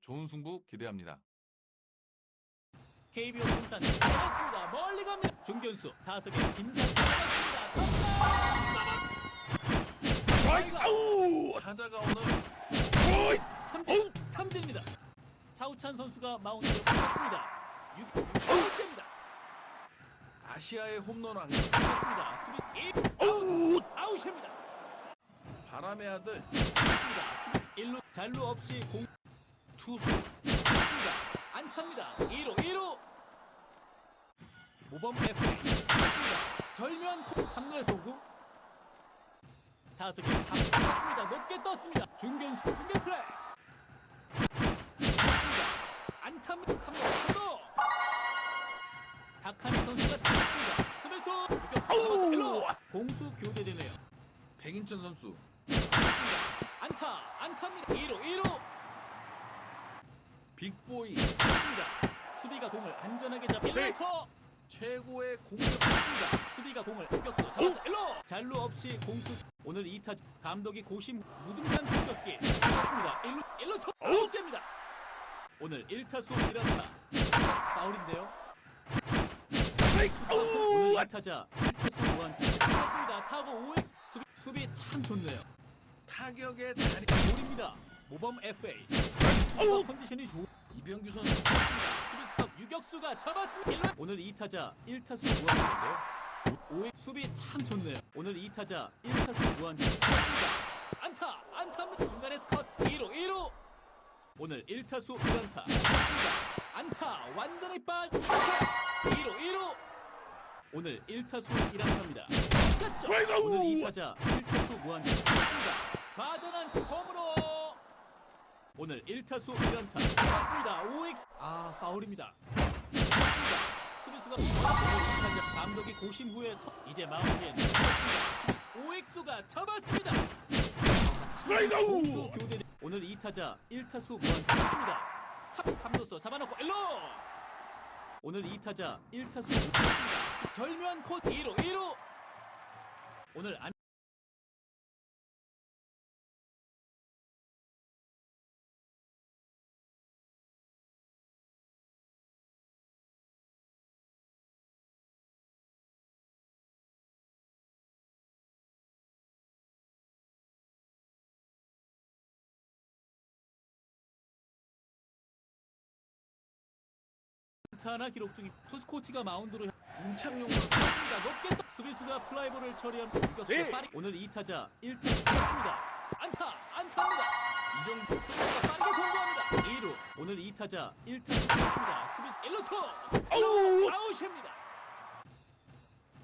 좋은 승부 기대합니다. KBO 통산 잡았습니다. 멀리 갑니다. 중견수 다섯개 김상 잡았습니다. 아우! 타자가 오늘! 삼진 삼진입니다. 차우찬 선수가 마운드에 올랐습니다. 6대입니다. 아시아의 홈런 왕 그렇습니다. 수비 1 아우! 아웃입니다. 바람의 아들 그렇습니다. 수비 1루 잔루 없이 공 투수 그렇습니다. 안타입니다. 2루 2루 모범 그렇습니다. 절면 3루의 소구 다섯 개 떴습니다. 높게 떴습니다. 중견수 중견 플레이. 안타입니다. 3루 3루 박한희 선수가 잡았습니다. 수비수 유격수 1루 공수 교대되네요. 백인천 선수 안타 안타입니다. 2루 2루 빅보이 그렇습니다. 수비가 공을 안전하게 잡 1루에서 최고의 공격 그렇습니다. 수비가 공을 공격수 잡았어 1루 잔루 없이 공수 오늘 2타 감독이 고심 무등산 공격기 그렇습니다. 1루 1루서 아웃됩니다. 오늘 1타수 1안타 파울인데요. 오늘 2타자 1타수 무안타 그렇습니다. 타고 5엑 수비 수비 참 좋네요. 타격의 달인 볼입니다. 모범 FA 수비가 컨디션이 좋 이병규 선수 수비수가 유격수가 잡았습니다. 오늘 2타자 1타수 무안타인데요. 5회 수비 참 좋네요. 오늘 2타자 1타수 무안타. 안타 안타 중간에 스커트 2루 2루 오늘 1타수 1안타. 안타 완전히 빠 2루 2루 오늘 1타수 1안타입니다. 끝죠. 스트라이크! 오늘 2타자 1타수 무안타. 좌전한 홈으로 오늘 1타수 1안타 맞습니다. 5엑 아 파울입니다. 수비수가 감독이 고심 후에 서, 이제 마운드에 5엑수가 잡았습니다. 스트라이크 교대 오늘 2타자 1타수 무안타입니다. 3루수 잡아놓고 1루 오늘 2타자 1타수 무안타입니다. 절면 코스 2루 2루 오늘 안 하나 기록 중인 투수 코치가 마운드로 임창용 자, 높게 떠- 수비수가 플라이볼을 처리한 공격수 네. 빠르 오늘 2타자 1타수 습니다. 안타 안타입니다. 이정도 수비수가 빠르게 성공합니다. 2루 오늘 2타자 1타수 습니다. 수비수 1루수 아우! 아웃입니다.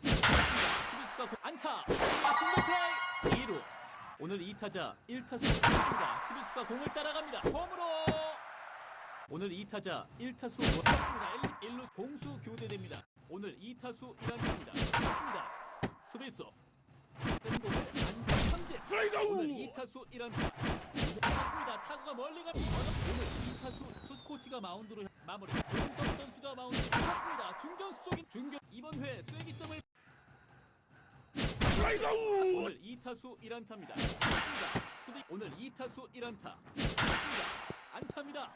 수비수가 공- 안타! 중간 플레이! 2루 오늘 2타자 1타수 습니다. 수비수가 공을 따라갑니다. 홈으로 오늘 2타자 1타수 무았습니다 1루, 1루 공수 교대됩니다. 오늘 2타수 1안타입니다. 맞습니다. 수비수 뜬 공을 안타 삼진! 오늘 2타수 1안타 맞습니다. 타구가 멀리 갑니다. 오늘 2타수 투수 코치가 마운드로 마무리 공석 선수가 마운드 맞습니다. 중견수 쪽인 중견 이번 회 쐐기점을! 오늘 2타수 1안타입니다. 맞습니다. 수비 오늘 2타수 1안타. 안타입니다.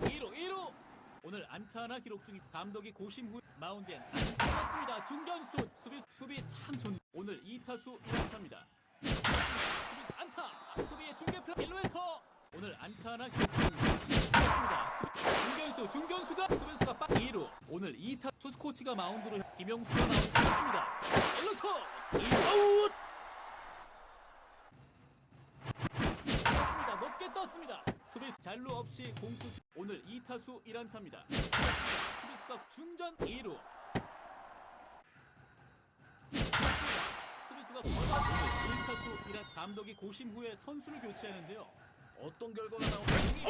2루 2루 오늘 안타 하나 기록 중인 감독이 고심 후 마운드엔 안타습니다 중견수 수비 수비 참 좋. 오늘 2타수 1안타입니다. 수비 안타 수비의 중계 플레이 1루에서 오늘 안타 하나 기록 중입니다. 중견수 중견수가 수비수가 빡 2루 오늘 2타 투수 코치가 마운드로 김영수가 마운드 맞습니다. 1루수 2루 아웃! 높게 떴습니다. 수비수 잔루 없이 공수 오늘 2타수 1안타입니다. 수비수가 중전 2루. 수비수가 오늘 1타수 1안 감독이 고심 후에 선수를 교체하는데요. 어떤 결과가 나오는지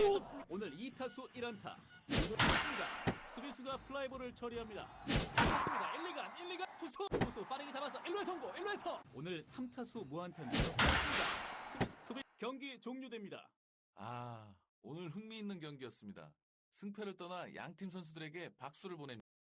오늘 2타수 1안타. 맞습니다. 수비수가 플라이볼을 처리합니다. 맞습니다. 1, 2간 1, 2간 투수 투수 빠르게 잡아서 1루에 성공 1루에서 오늘 3타수 무안타인데요. 맞습니다. 수비 수비 경기 종료됩니다. 아 오늘 흥미있는 경기였습니다. 승패를 떠나 양팀 선수들에게 박수를 보냅니다.